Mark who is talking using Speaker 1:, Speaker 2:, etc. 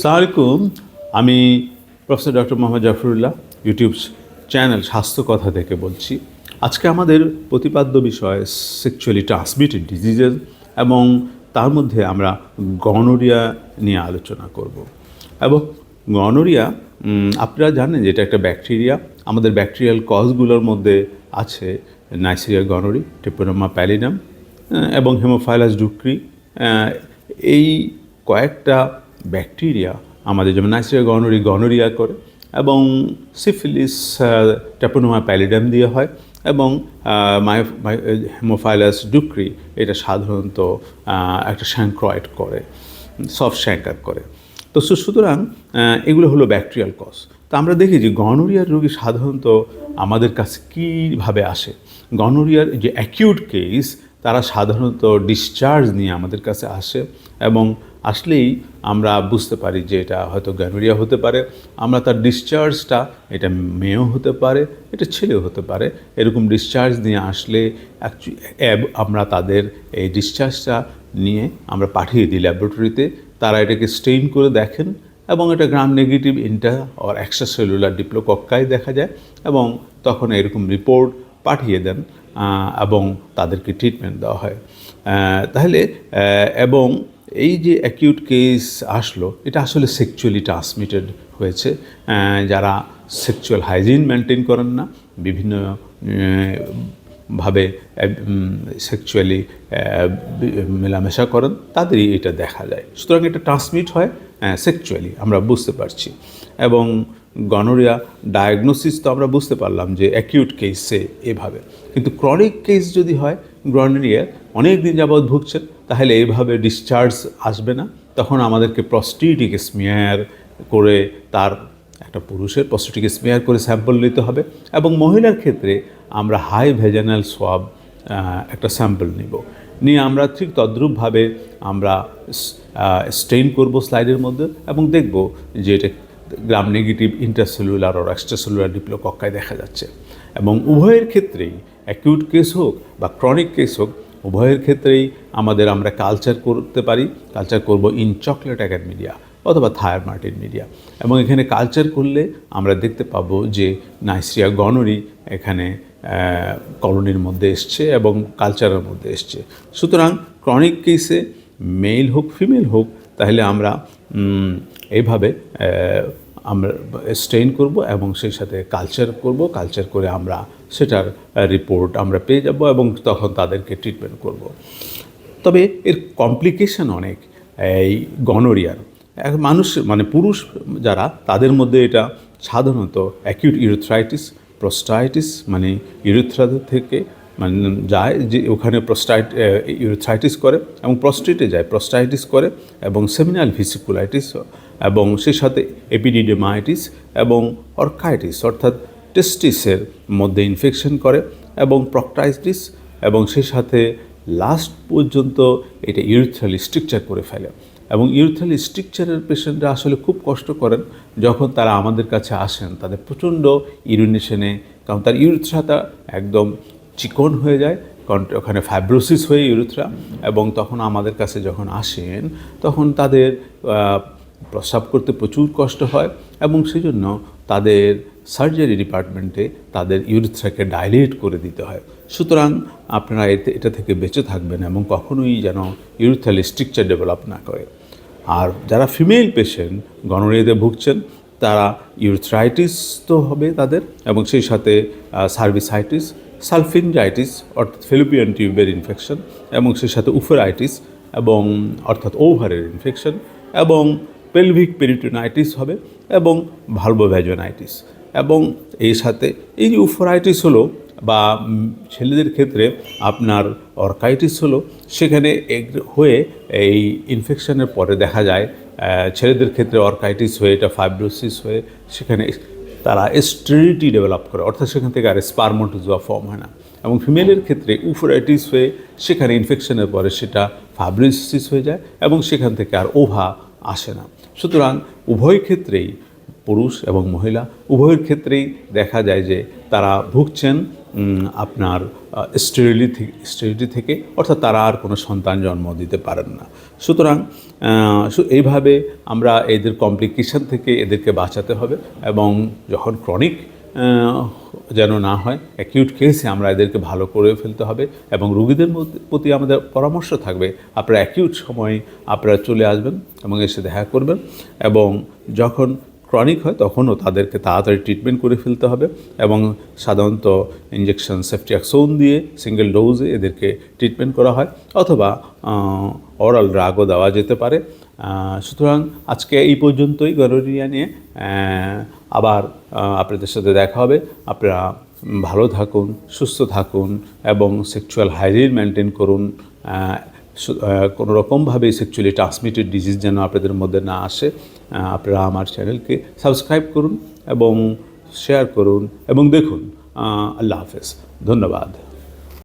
Speaker 1: সালামালাইকুম। আমি professor doctor Mohammad Zafrullah, YouTube channel স্বাস্থ্য কথা থেকে বলছি। আজকে আমাদের প্রতিপাদ্য বিষয় সেক্সুয়ালি ট্রান্সমিটেড ডিজিজেস এবং তার মধ্যে আমরা গনোরিয়া নিয়ে আলোচনা করব। এবং গনোরিয়া আপনারা জানেন যে এটা একটা ব্যাকটেরিয়া আমাদের ব্যাকটেরিয়াল কজগুলোর মধ্যে আছে নাইসিরিয়া গনোরি টেপোনোমা প্যালিনাম এবং হেমোফাইলাস ডুক্রি এই কয়েকটা ব্যাকটেরিয়া আমাদের যেমন নাইসিরিয়া গনোরি গনোরিয়া করে এবং সিফিলিস ট্যাপোনোমা প্যালিডাম দিয়ে হয় এবং হেমোফাইলাস ডুক্রি এটা সাধারণত একটা শ্যাঙ্ক্রয়েড করে, সফট শ্যাঙ্কার করে। তো সুতরাং এগুলো হলো ব্যাকটেরিয়াল কজ। তো আমরা দেখি যে গনোরিয়ার রোগী সাধারণত আমাদের কাছে কীভাবে আসে? গনোরিয়ার যে অ্যাকিউট কেস তারা সাধারণত ডিসচার্জ নিয়ে আমাদের কাছে আসে এবং আসলেই আমরা বুঝতে পারি যে এটা হয়তো গ্যানোরিয়া হতে পারে, আমরা তার ডিসচার্জটা এটা মেয়েও হতে পারে, এটা ছেলেও হতে পারে, এরকম ডিসচার্জ নিয়ে আসলে আমরা তাদের এই ডিসচার্জটা নিয়ে আমরা পাঠিয়ে দিই ল্যাবরেটরিতে তারা এটাকে স্টেইন করে দেখেন এবং এটা gram negative inter or extra cellular diplococci দেখা যায় এবং তখন এরকম রিপোর্ট পাঠিয়ে দেন এবং তাদেরকে ট্রিটমেন্ট দেওয়া হয়। তাহলে এবং এই যে অ্যাকিউট কেস আসলো, এটা আসলে সেক্সুয়ালি ট্রান্সমিটেড হয়েছে যারা সেক্সুয়াল হাইজিন মেনটেন করেন না, বিভিন্ন ভাবে সেক্সুয়ালি মেলামেশা করেন, তাদেরই এটা দেখা যায়। সুতরাং এটা ট্রান্সমিট হয় সেক্সুয়ালি আমরা বুঝতে পারছি। এবং গনোরিয়া ডায়াগনোসিস তো আমরা বুঝতে পারলাম যে অ্যাকিউট কেসে এভাবে। কিন্তু ক্রনিক কেস যদি হয় গনোরিয়া অনেক দিন যাবৎ ভুগছেন, তাহলে এইভাবে ডিসচার্জ আসবে না। তখন আমাদেরকে প্রস্টিটিক স্মেয়ার করে তার একটা পুরুষের প্রস্টেটিক স্মেয়ার করে স্যাম্পল নিতে হবে এবং মহিলার ক্ষেত্রে আমরা হাই ভেজানাল সোয়াব একটা স্যাম্পল নিব। নিয়ে আমরা ঠিক তদ্রূপভাবে আমরা স্টেইন করব স্লাইডের মধ্যে এবং দেখব যে এটা গ্রাম নেগেটিভ ইন্টারসেলুলার আর এক্সট্রাসেলুলার ডিপ্লোকক্কায় দেখা যাচ্ছে। এবং উভয়ের ক্ষেত্রেই অ্যাকিউট কেস হোক বা ক্রনিক কেস হোক উভয়ের ক্ষেত্রেই আমাদের আমরা কালচার করতে পারি কালচার করব ইন চকলেট অ্যাগার মিডিয়া অথবা থায়ার মার্টিন মিডিয়া এবং এখানে কালচার করলে আমরা দেখতে পাব যে নাইসিয়া গনরি এখানে কলোনির মধ্যে এসছে এবং কালচারের মধ্যে এসছে। সুতরাং ক্রনিক কেসে মেল হোক ফিমেল হোক, তাহলে আমরা এইভাবে আমরা স্টেইন করব এবং সেই সাথে কালচার করব। কালচার করে আমরা সেটার রিপোর্ট আমরা পেয়ে যাব এবং তখন তাদেরকে ট্রিটমেন্ট করব। তবে এর কমপ্লিকেশন অনেক, এই গনোরিয়ার মানুষ মানে পুরুষ যারা, তাদের মধ্যে এটা সাধারণত অ্যাকিউট ইউরোথ্রাইটিস প্রস্টাইটিস মানে ইউরোথ্রা থেকে মানে যায় যে ওখানে প্রস্টাইট ইউরোথ্রাইটিস করে এবং প্রস্টেটে যায় প্রস্টাইটিস করে এবং সেমিনাল ভিসিকুলাইটিস এবং সেই সাথে এপিডিডেমাইটিস এবং অর্কাইটিস, অর্থাৎ টেস্টিসের মধ্যে ইনফেকশন করে এবং প্রক্টাইটিস এবং সেই সাথে লাস্ট পর্যন্ত এটা ইউরিথ্রাল স্ট্রিকচার করে ফেলে। এবং ইউরিথ্রাল স্ট্রিকচারের পেশেন্টরা আসলে খুব কষ্ট করেন যখন তারা আমাদের কাছে আসেন। তাদের প্রচণ্ড ইউরিনেশনে কারণ তার ইউরিথ্রাটা একদম চিকন হয়ে যায়, কারণ ওখানে ফাইব্রোসিস হয়ে ইউরিথ্রা এবং তখন আমাদের কাছে যখন আসেন, তখন তাদের প্রস্রাব করতে প্রচুর কষ্ট হয় এবং সেজন্য তাদের সার্জারি ডিপার্টমেন্টে তাদের ইউরিথ্রাকে ডাইলেট করে দিতে হয়। সুতরাং আপনারা এতে, এটা থেকে বেঁচে থাকবেন এবং কখনোই যেন ইউরিথ্রাল স্ট্রিকচার ডেভেলপ না করে। আর যারা ফিমেল পেশেন্ট গনোরিয়াতে ভুগছেন, তারা ইউরিথ্রাইটিস তো হবে তাদের এবং সেই সাথে সার্ভিসাইটিস সালফিনজাইটিস অর্থাৎ ফেলোপিয়ান টিউবের ইনফেকশন এবং সেই সাথে উফেরাইটিস এবং, অর্থাৎ ওভারের ইনফেকশন এবং পেলভিক পেরিটোনাইটিস হবে এবং ভালভোভ্যাজনাইটিস এবং এই সাথে এই যে উফোরাইটিস হলো বা ছেলেদের ক্ষেত্রে আপনার অর্কাইটিস হলো, সেখানে হয়ে এই ইনফেকশনের পরে দেখা যায় ছেলেদের ক্ষেত্রে অর্কাইটিস হয়ে, এটা ফাইব্রোসিস হয়ে, সেখানে তারা স্টেরিটি ডেভেলপ করে, অর্থাৎ সেখান থেকে আর স্পারমোটোজোয়া ফর্ম হয় না। এবং ফিমেলের ক্ষেত্রে উফোরাইটিস হয়ে, সেখানে ইনফেকশনের পরে সেটা ফাইব্রোসিস হয়ে যায় এবং সেখান থেকে আর ওভা আসে না। সুতরাং উভয় ক্ষেত্রেই পুরুষ এবং মহিলা, উভয়ের ক্ষেত্রেই দেখা যায় যে তারা ভুগছেন আপনার স্টেরিলি থেকে স্টেরিলিটি থেকে, অর্থাৎ তারা আর কোনো সন্তান জন্ম দিতে পারেন না। সুতরাং এইভাবে আমরা এদের কমপ্লিকেশান থেকে এদেরকে বাঁচাতে হবে এবং যখন ক্রনিক যেন না হয় অ্যাকিউট কেসে আমরা এদেরকে ভালো করে ফেলতে হবে এবং রুগীদের প্রতি আমাদের পরামর্শ থাকবে, আপনারা অ্যাকিউট সময়ে আপনারা চলে আসবেন এবং এসে দেখা করবেন এবং যখন ক্রনিক হয় তখনও তাদেরকে তাড়াতাড়ি ট্রিটমেন্ট করে ফেলতে হবে এবং সাধারণত ইঞ্জেকশন সেফটিয়াক্সোন দিয়ে সিঙ্গেল ডোজে এদেরকে ট্রিটমেন্ট করা হয় অথবা অরাল ড্রাগও দেওয়া যেতে পারে। সুতরাং আজকে এই পর্যন্তই গনোরিয়া নিয়ে। আবার আপনাদের সাথে দেখা হবে। আপনারা ভালো থাকুন, সুস্থ থাকুন এবং সেক্সুয়াল হাইজিন মেনটেন করুন। কোনো রকমভাবে সেক্সুয়ালি ট্রান্সমিটেড ডিজিজ যেন আপনাদের মধ্যে না আসে। আপনারা আমার চ্যানেলকে সাবস্ক্রাইব করুন এবং শেয়ার করুন এবং দেখুন। আল্লাহ হাফেজ। ধন্যবাদ।